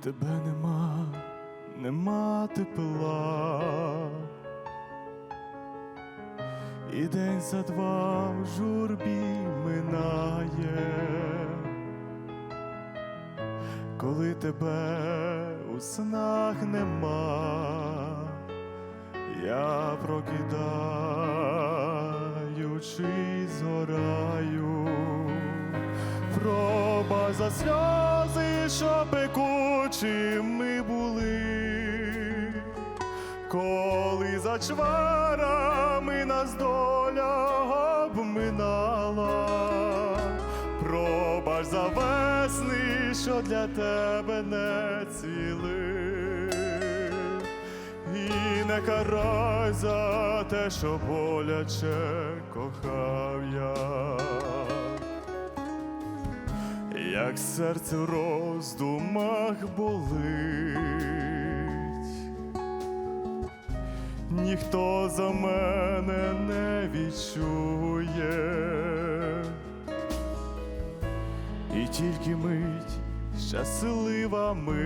тебе нема, нема тепла. І день за два в журбі минає, коли тебе у снах нема, я прокидаючись згораю, проба за сльози, що пекучими були. Коли за чварами нас доля обминала, пробач за весни, що для тебе не цвіли, і не карай за те, що боляче кохав я як серце в роздумах болить. Ніхто за мене не відчує, і тільки мить, щаслива мить,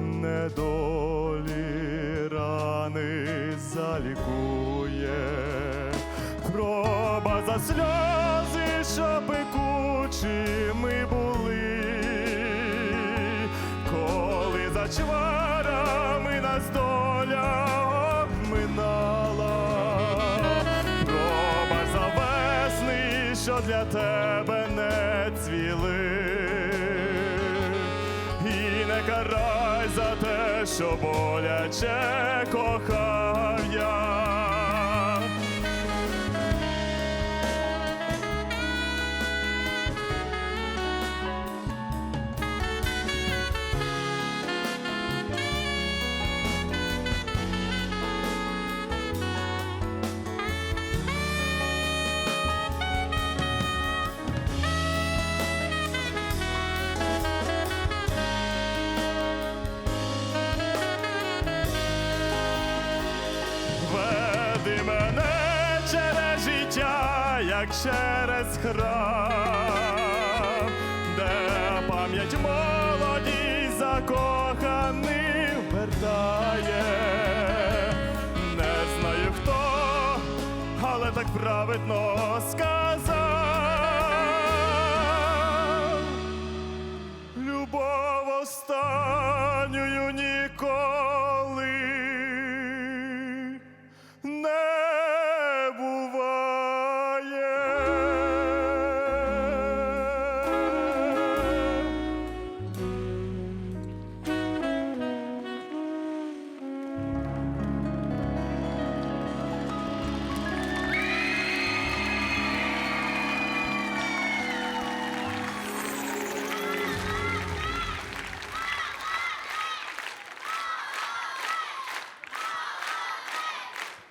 недолі рани залікує, проба за сльози, що пекучими були, коли за чварами нас доля обминала, проба за весни, що для тебе не цвіли. І не карай за те, що боляче кохав я. Життя, як через храм, де пам'ять молоді закоханих вертає. Не знаю хто, але так праведно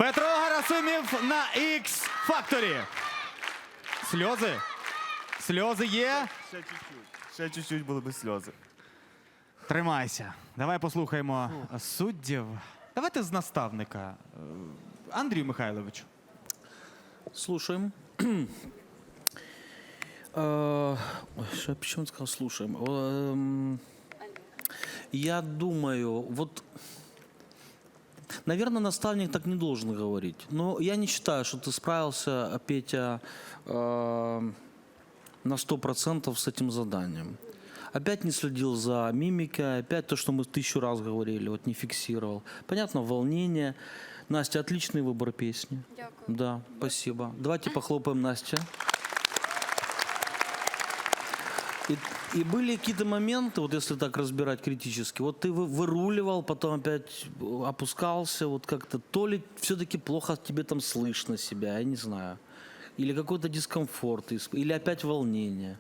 Петро Гарасимів на X Factory. Сльози? Сльози є? Ще чуть-чуть. Ще чуть-чуть були би сльози. Тримайся. Давай послухаємо суддів. Давайте з наставника. Е, Андрію Михайловичу. Слушаем. Э, ой, что я почему сказал слушаем? Я думаю, вот, наверное, наставник так не должен говорить. Но я не считаю, что ты справился, Петя, э, на сто процентов с этим заданием. Опять не следил за мимикой, опять то, что мы тысячу раз говорили, вот не фиксировал. Понятно, волнение. Настя, отличный выбор песни. Дякую. Да, спасибо. Давайте похлопаем Насте. И, и были какие-то моменты, вот если так разбирать критически, вот ты вы- выруливал, потом опять опускался, вот как-то то ли все-таки плохо тебе там слышно себя, я не знаю. Или какой-то дискомфорт, исп- или опять волнение.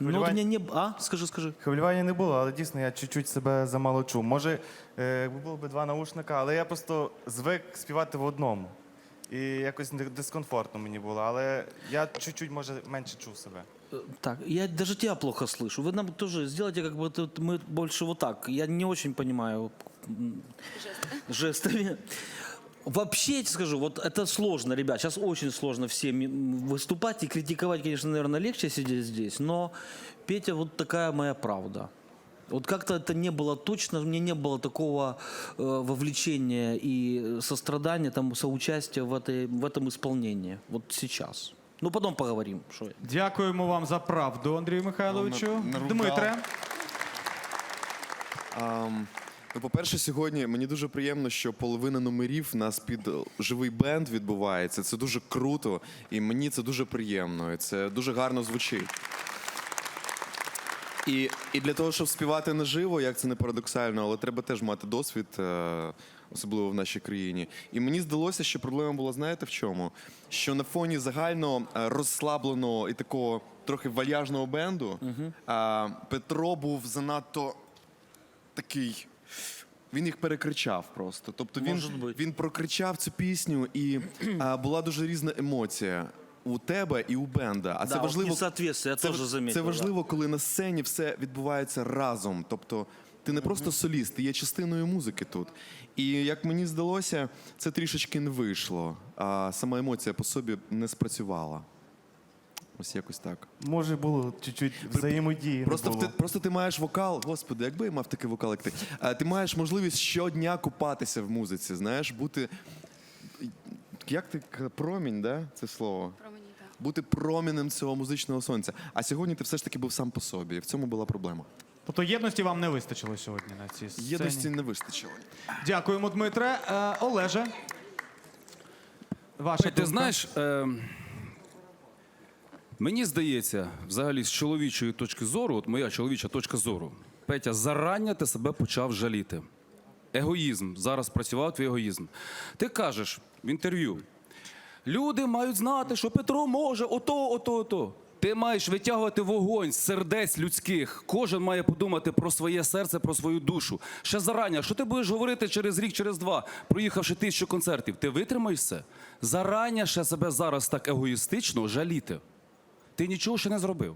Ну, вот хвилювань- мне не... А, скажи, скажи. Хвилювання не було, але дійсно я чуть-чуть себе замало чув. Може, е, якби було б два наушника, але я просто звик співати в одному. І якось ди- дискомфортно мені було, але я чуть-чуть, може, менше чув себе. Так, я даже тебя плохо слышу. Вы нам тоже сделайте, как бы мы больше вот так. Я не очень понимаю м, жестами. Вообще, я тебе скажу, вот это сложно, ребят. Сейчас очень сложно всем выступать и критиковать, конечно, наверное, легче сидеть здесь, но Петя, вот такая моя правда. Вот как-то это не было точно, меня не было такого э, вовлечения и сострадания, там, соучастия в, этой, в этом исполнении. Вот сейчас. Ну, потом поговорим. Що... Дякуємо вам за правду, Андрію Михайловичу. Ну, на-. Дмитре. Ам, ну, по-перше, сьогодні мені дуже приємно, що половина номерів у нас під е, живий бенд відбувається. Це дуже круто, і мені це дуже приємно. І це дуже гарно звучить. І, і для того, щоб співати наживо, як це не парадоксально, але треба теж мати досвід, е, особливо в нашій країні. І мені здалося, що проблема була, знаєте, в чому? Що на фоні загально е, розслабленого і такого трохи вальяжного бенду е, Петро був занадто такий. Він їх перекричав просто. Тобто він, він прокричав цю пісню, і а, була дуже різна емоція у тебе і у бенда. А Да, це важливо. несоответствие, я це, тоже заметил, Це да. важливо, коли на сцені все відбувається разом. Тобто ти не просто соліст, ти є частиною музики тут. І як мені здалося, це трішечки не вийшло. А сама емоція по собі не спрацювала. Ось якось так. Може, було чуть-чуть взаємодії. не Просто, було. ти, просто ти маєш вокал, господи, якби я мав такий вокал, як ти. А, ти маєш можливість щодня купатися в музиці, знаєш, бути. Як ти к- промінь, да? Це слово? Бути промінем цього музичного сонця. А сьогодні ти все ж таки був сам по собі. І в цьому була проблема. Тобто єдності вам не вистачило сьогодні на цій сцені. Єдності не вистачило. Дякуємо, Дмитре. Е, Олеже. Ваша думка? ти знаєш, е, мені здається, взагалі, з чоловічої точки зору, от моя чоловіча точка зору, Петя, зарання ти себе почав жаліти. Егоїзм. Зараз працював твій егоїзм. Ти кажеш в інтерв'ю: люди мають знати, що Петро може ото, ото, ото. Ти маєш витягувати вогонь з сердець людських. Кожен має подумати про своє серце, про свою душу. Ще зарання, що ти будеш говорити через рік, через два, проїхавши тисячу концертів. Ти витримаєш це? Зарання ще себе зараз так егоїстично жаліти. Ти нічого ще не зробив.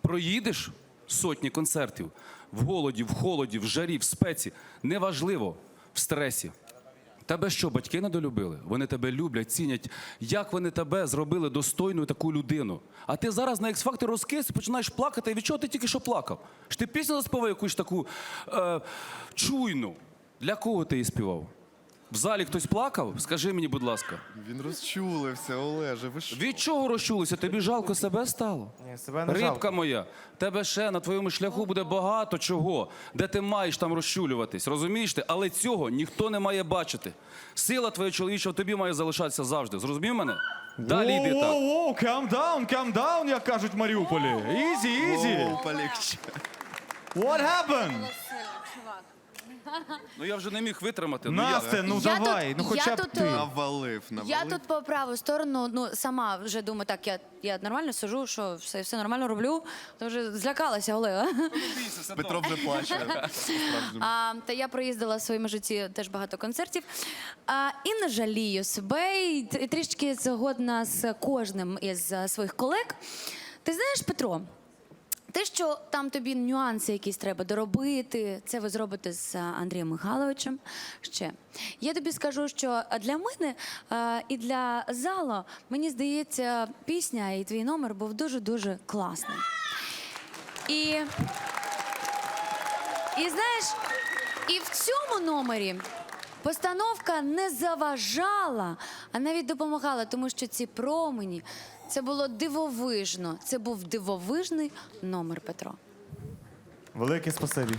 Проїдеш сотні концертів в голоді, в холоді, в жарі, в спеці. Неважливо, в стресі. Тебе що, батьки недолюбили? Вони тебе люблять, цінять. Як вони тебе зробили достойною таку людину? А ти зараз на X-Factor розкис і починаєш плакати. Від чого ти тільки що плакав? Ж ти пісню заспівав якусь таку е, чуйну. Для кого ти її співав? В залі хтось плакав? Скажи мені, будь ласка. Він розчулився, Олеже. Ви що? Від чого розчулися? Тобі жалко себе стало? Ні, себе не Рибка жалко. моя, тебе ще на твоєму шляху буде багато чого, де ти маєш там розчулюватись, розумієш ти? Але цього ніхто не має бачити. Сила твоя чоловіча в тобі має залишатися завжди. Зрозумів мене? Далі йди так. Воу-воу-воу, calm down, calm down, як кажуть в Маріуполі. Ізі, ізі. Оу, полегче. What happened? Ну я вже не міг витримати. Ну, я... Насте, ну Я давай, тут- ну хоча б тут, ти. е, Навалив, навалив. Я тут по праву сторону, ну сама вже думаю, так, я, я нормально сижу, що все, все нормально роблю. То вже злякалася Олега. Петро вже плаче. А, та я проїздила в своєму житті теж багато концертів. А, і не жалію себе, і т- і трішки згодна з кожним із е, своїх колег. Ти знаєш, Петро, те, що там тобі нюанси якісь треба доробити, це ви зробите з е, Андрієм Михайловичем. Ще я тобі скажу, що для мене е, і для залу, мені здається, пісня і твій номер був дуже дуже класний. І, і знаєш, і в цьому номері постановка не заважала, а навіть допомагала, тому що ці промені це було дивовижно. Це був дивовижний номер Петро. Велике спасибі.